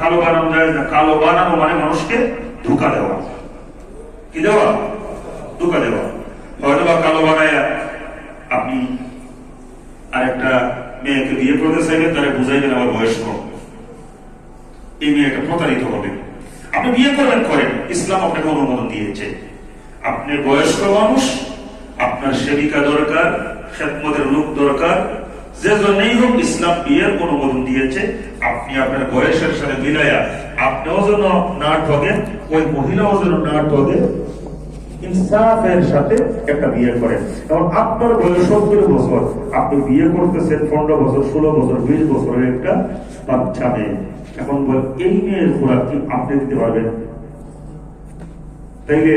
কালো বানানো যায়, না কালো বানানো মানে মানুষকে ধোকা দেওয়া। কি দেওয়া? ধোকা দেওয়া। হয়তো বা কালো বানায় আপনি আরেকটা মেয়েকে বিয়ে করতে চাইবেন তারা বুঝাইবেন আমার বয়স কম। এই মেয়েটা প্রতারিত হবে। আপনি বিয়ে করবেন করেন ইসলাম আপনাকে অনুমোদন দিয়েছে। আপনি বয়স্ক মানুষ, আপনার সেবিকা দরকার, খেদমতের লোক দরকার যে জন্যই হোক ইসলাম বিয়ের অনুমোদন দিয়েছে, আপনি আপনার বয়সের সাথে মিলাইয়া আপনিও যেন না ওই মহিলাও যেন না ঠগে ইনসাফের সাথে একটা বিয়ে এবং আপনার বয়স সত্তর বছর, আপনি বিয়ে করতেছেন পনেরো বছর, ষোলো বছর, বিশ বছরের একটা বাচ্চা মেয়ে। এখন এই মেয়ের খোরাক কি আপনি দিতে পারবেন? তাইলে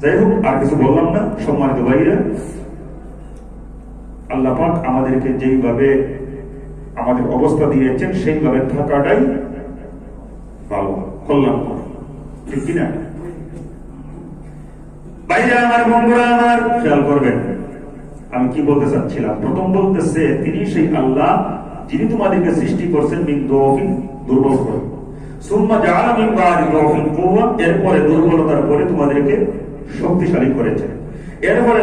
যাই হোক আর কিছু বললাম না, সম্মানিত ভাইরা আল্লাহ পাক আমাদেরকে যেইভাবে আমাদের অবস্থা দিয়েছেন, সেইভাবে থাকাটাই ভালো। কল্যাণ ঠিক কিনা? বাইরে আমার বন্ধুরা, আমার খেয়াল করবেন, আমি কি বলতে চাচ্ছিলাম? প্রথম বলতেছে, তিনি সেই আল্লাহ যিনি তোমাদেরকে সৃষ্টি করছেন দৌফিন, দুর্বল করে। সুম্মা দুর্বলতার পরে তোমাদেরকে শক্তিশালী করেছেন এরপরে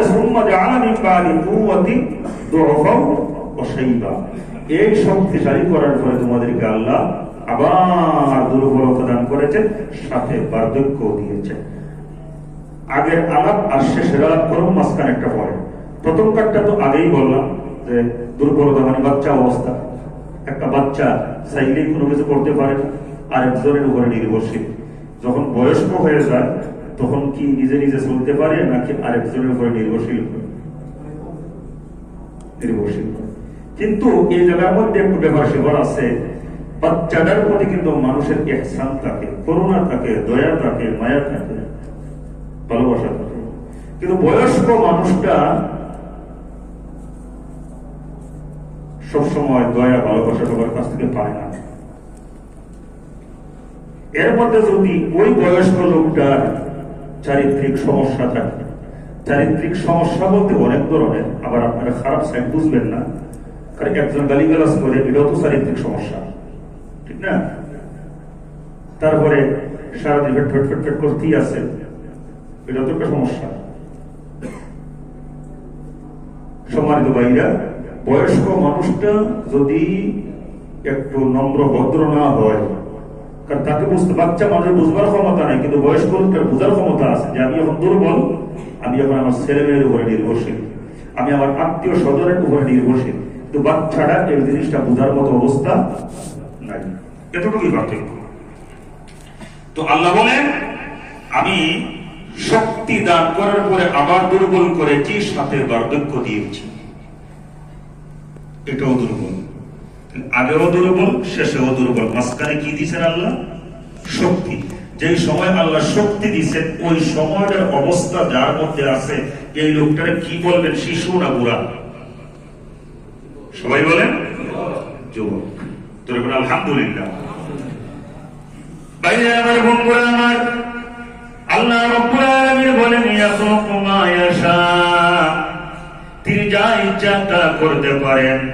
এই শক্তিশালী করার পরে তোমাদেরকে আল্লাহ আবার দুর্বলতা দান করেছেন, সাথে বার্ধক্য দিয়েছেন। আগের আলাপ আর শেষের আলাপ করুন, মাঝখানে একটা পরে। প্রথম কাজটা তো আগেই বললাম যে দুর্বলতা মানে বাচ্চা অবস্থা। একটা বাচ্চা চাইলেই কোনো কিছু করতে পারে না। আরেকজনের উপরে নির্ভরশীল। যখন বয়স্ক হয়ে যায় তখন কি নিজে নিজে চলতে পারে নাকি আরেকজনের উপরে নির্ভরশীল? নির্ভরশীল কিন্তু এই জায়গার মধ্যে একটু ব্যাপার সেবার আছে। বাচ্চাটার প্রতি কিন্তু মানুষের একসান থাকে, করুণা থাকে, দয়া থাকে, মায়া থাকে, ভালোবাসা থাকে। কিন্তু বয়স্ক মানুষটা সবসময় দয়া, ভালোবাসা সবার কাছ থেকে পায় না। এর মধ্যে যদি ওই বয়স্ক লোকটার চারিত্রিক সমস্যা থাকে। চারিত্রিক সমস্যা বলতে অনেক ধরনের, আবার আপনারা খারাপ সাইড বুঝবেন না, কারণ একজন গালিগালাজ করে, এটাও তো চারিত্রিক সমস্যা। ঠিক না? তারপরে সারাদিন ফেট ফেট ফেট ফেট করতেই আছে? এটা তো একটা সমস্যা। সম্মানিত ভাইরা, বয়স্ক মানুষটা যদি একটু নম্র ভদ্র না হয় কারণ তাকে বুঝতে, বাচ্চা মানুষের বুঝবার ক্ষমতা নাই, কিন্তু বয়স্ক লোকটার বোঝার ক্ষমতা আছে যে আমি এখন দুর্বল, আমি এখন আমার ছেলে মেয়ের উপরে নির্ভরশীল, আমি আমার আত্মীয় স্বজনের উপরে নির্ভরশীল, কিন্তু বাচ্চাটা এই জিনিসটা বোঝার মতো অবস্থা নাই। এতটুকুই পার্থক্য। তো আল্লাহ বলেন, আমি শক্তি দান করার পরে আবার দুর্বল করেছি, সাথে বার্ধক্য দিয়েছি। এটাও দুর্বল। আগেও দুর্বল, শেষেও দুর্বল। মাঝখানে কি দিয়েছেন আল্লাহ? শক্তি। যেই সময় আল্লাহ শক্তি দিচ্ছেন ওই সময়টার অবস্থা যার মধ্যে আছে, এই লোকটারে কি বলবেন? শিশু না বুড়া? সবাই বলেন? যুবক। আলহামদুলিল্লাহ? তিনি যা ইচ্ছা তা করতে পারেন।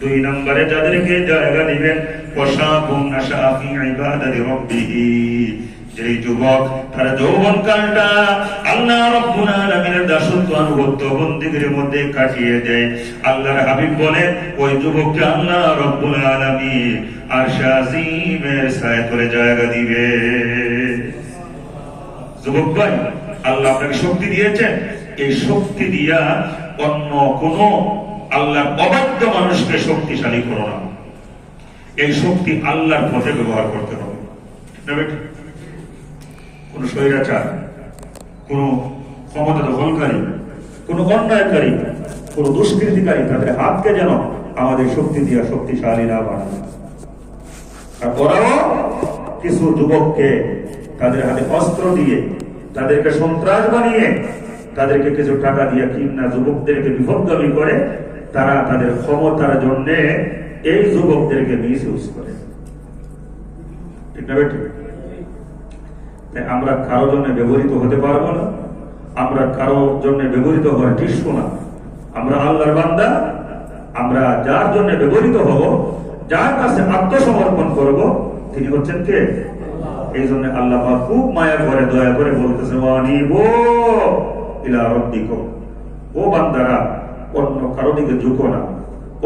দুই নম্বরে যাদেরকে জায়গা দিবেন যেই যুবক যৌবন কালটা আল্লাহ দাসত্ব আনুগত্য মধ্যে কাটিয়ে দেয়। আল্লাহর হাবিব ওই যুবককে আল্লাহ রব্বুল জায়গা দিবে। যুবক ভাই, আল্লাহ আপনাকে শক্তি দিয়েছেন। এই শক্তি দিয়া অন্য কোন আল্লাহর অবাধ্য মানুষকে শক্তিশালী করো না। এই শক্তি আল্লাহর পথে ব্যবহার করতে হবে? কোন স্বৈরাচার, কোন ক্ষমতা দখলকারী, কোন অন্যায়কারী কোন দুষ্কৃতিকারী তাদের হাতকে যেন আমাদের শক্তি দিয়া শক্তিশালী না বানায়। আর কিছু যুবককে তাদের হাতে অস্ত্র দিয়ে, তাদেরকে সন্ত্রাস বানিয়ে, তাদেরকে কিছু টাকা দিয়ে কিনা যুবকদেরকে বিপদগামী করে তারা তাদের ক্ষমতার জন্য এই যুবকদেরকে মিস ইউজ করে আমরা কারও জন্য ব্যবহৃত হতে পারব না, আমরা কারও জন্য ব্যবহৃত হওয়ার টিসবো না। আমরা আল্লাহর বান্দা, আমরা যার জন্য ব্যবহৃত হব, যার কাছে আত্মসমর্পণ করব, তিনি হচ্ছেন কে? এই জন্য আল্লাহ খুব মায়া করে দয়া করে বলতেছে ও বান্দারা অন্য কারও দিকে ঝুঁকো না।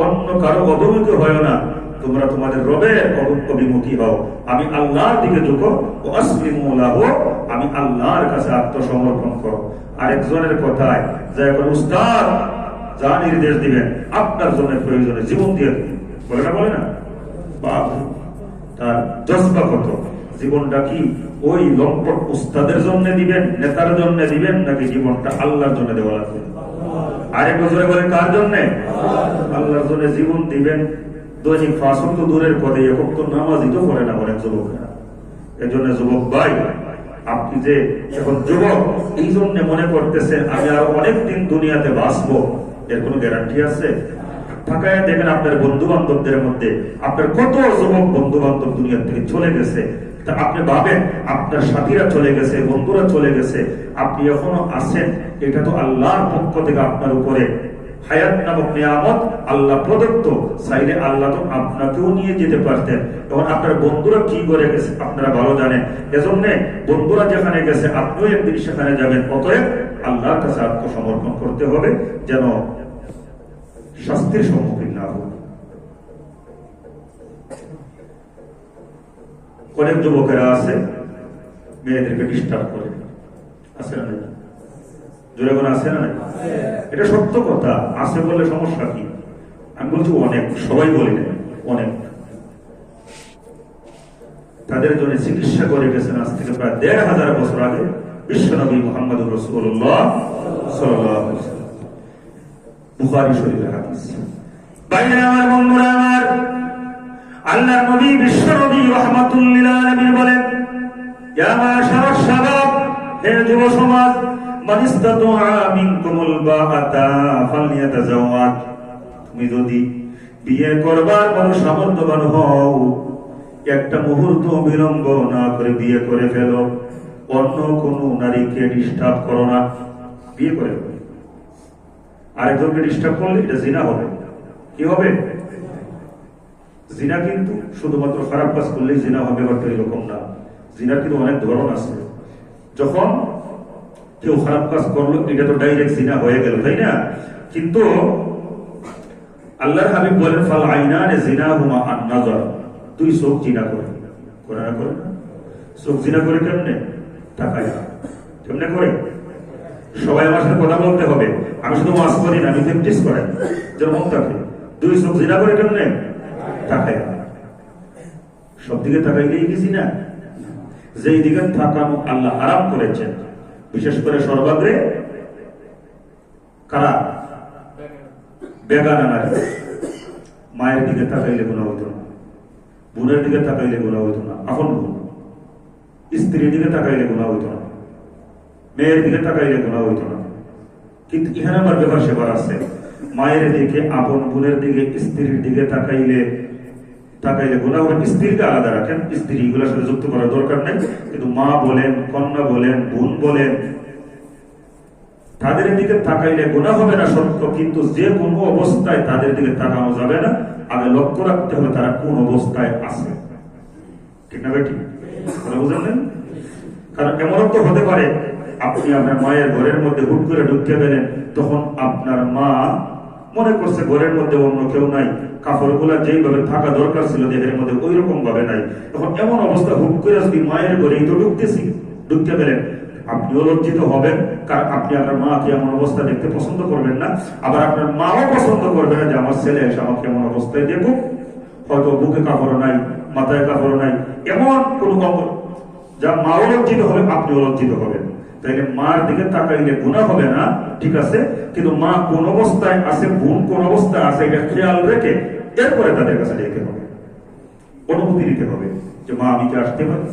অন্য কারও অবমুখী হয় না। তোমরা তোমাদের রবের অভিমুখী হও। আমি আল্লাহর দিকে ঝুঁকো। আমি আল্লাহর কাছে আত্মসমর্পণ করো। আরেকজনের কথায় যে এখন উস্তাদ, যা নির্দেশ দিবেন, আপনার জন্য প্রয়োজনে জীবন দিয়ে বলে না বলে না? বাপ তার কত? জীবনটা কি ওই লম্পট উস্তাদের জন্য দিবেন, নেতার জন্য দিবেন, নাকি জীবনটা আল্লাহর জন্য দেওয়া লাগবে? আরেক বছরে বলে কার জন্য? আল্লাহর জন্য জীবন দিবেন। দৈনিক তো দূরের পদে একক তো নামাজই তো না এজন্য যুবক ভাই, আপনি যে এখন যুবক, এই জন্য মনে করতেছেন, আমি আরও অনেক দিন দুনিয়াতে বাঁচবো, এর কোনো গ্যারান্টি আছে? থাকায় দেখেন আপনার বন্ধু বান্ধবদের মধ্যে, আপনার কত যুবক বন্ধু বান্ধব দুনিয়া থেকে চলে গেছে তা আপনি ভাবেন, আপনার সাথীরা চলে গেছে, বন্ধুরা চলে গেছে, আপনি এখনও আছেন, এটা তো আল্লাহর পক্ষ থেকে আপনার উপরে। হায়াত নামক নিয়ামত আল্লাহ প্রদত্ত, চাইলে আল্লাহ তো আপনাকেও নিয়ে যেতে পারতেন। এবং আপনার বন্ধুরা কি করে গেছে, আপনারা ভালো জানেন। এজন্য বন্ধুরা যেখানে গেছে, আপনিও একদিন সেখানে যাবেন। অতএব আল্লাহর কাছে আত্মসমর্পণ করতে হবে, যেন শাস্তির সম্মুখীন অনেক যুবকেরা আছে, মেয়েদেরকে ডিস্টার্ব করে। আছে না জোরে করে আছে না এটা সত্য কথা। আছে বলে সমস্যা কি? আমি বলছি অনেক, সবাই বলি না অনেক। তাদের জন্য চিকিৎসা করে গেছেন আজ থেকে প্রায় দেড় হাজার বছর আগে বিশ্বনবী মোহাম্মদ রসুল্লাহ। বুখারী শরীফের হাদিস। বাইরে আমার, বন্ধুরা আমার আল্লাহ নবী বিশ্ব নবী রহমাতুল্লিল আলামিন বলেন হে যুব সমাজ তুমি যদি বিয়ে করবার কোন সামর্থ্যবান হও, একটা মুহূর্ত বিলম্ব না করে বিয়ে করে ফেলো। অন্য কোন নারীকে ডিস্টার্ব করো না, বিয়ে করে আরেকজনকে ডিস্টার্ব করলে এটা জিনা হবে। কি হবে? জিনা কিন্তু শুধুমাত্র খারাপ কাজ করলেই জিনা হবে ব্যাপারটা এরকম না। জিনার কিন্তু অনেক ধরন আছে। যখন কেউ খারাপ কাজ করল, এটা তো ডাইরেক্ট জিনা হয়ে গেল, তাই না? কিন্তু আল্লাহর হাবিব বলেন, ফাল আইনানে জিনা হুমা চোখ জিনা করে। করে না, করে চোখ জিনা করে কেমনে? কেমনে করে? সবাই আমার সাথে কথা বলতে হবে। আমি শুধু মাস করি না, আমি প্র্যাকটিস করাই। যেরকম থাকে দুই চোখ জিনা করে কেমনে? দিকে তাকাইলেই গেছি না? যেই দিকে তাকানো আল্লাহ আরাম করেছেন, বিশেষ করে সর্বাগ্রে কারা? বেগানা নারী মায়ের দিকে তাকাইলে গুণা হইতো না, বোনের দিকে তাকাইলে গুণা হইতো না, আপন বোন। স্ত্রীর দিকে তাকাইলে গুণা হইতো না, মেয়ের দিকে তাকাইলে গুণা হইতো না। কিন্তু ইহানে আমার ব্যাপার সেবার আছে। মায়ের দিকে, আপন বোনের দিকে, স্ত্রীর দিকে তাকাইলে তাকাইলে গুণা হবে স্ত্রীকে আলাদা রাখেন। স্ত্রী এগুলোর সাথে যুক্ত করার দরকার নেই। কিন্তু মা বলেন, কন্যা বলেন, বোন বলেন, তাদের দিকে তাকাইলে গুণা হবে না সত্য, কিন্তু যে কোনো অবস্থায় তাদের দিকে তাকানো যাবে না। আগে লক্ষ্য রাখতে হবে তারা কোন অবস্থায় আছে। ঠিক না বেটি বুঝলেন কারণ এমনও তো হতে পারে, আপনি আপনার মায়ের ঘরের মধ্যে হুট করে ঢুকতে গেলেন, তখন আপনার মা মনে করছে ঘরের মধ্যে অন্য কেউ নাই। কাপড়গুলা যেইভাবে থাকা দরকার ছিল দেহের মধ্যে ওই রকম ভাবে নাই। তখন এমন অবস্থা, হুট করে যদি মায়ের ঘরেই তো ঢুকতেছি। ঢুকতে গেলেন আপনিও লজ্জিত হবেন, কারণ আপনি আপনার মাকে এমন অবস্থা দেখতে পছন্দ করবেন না। আবার আপনার মাও পছন্দ করবে না যে, আমার ছেলে এসে আমাকে এমন অবস্থায় দেখুক। হয়তো বুকে কাপড় নাই, মাথায় কাপড় নাই। এমন কোন যা মাও লজ্জিত হবে, আপনিও লজ্জিত হবেন। তাইলে মার দিকে তাকাইলে গুণা হবে না, ঠিক আছে? কিন্তু মা কোন অবস্থায় আছে, বোন কোন অবস্থায় আছে, এটা খেয়াল রেখে এরপরে তাদের কাছে যেতে হবে। অনুমতি নিতে হবে যে মা, আমি কি আসতে পারি?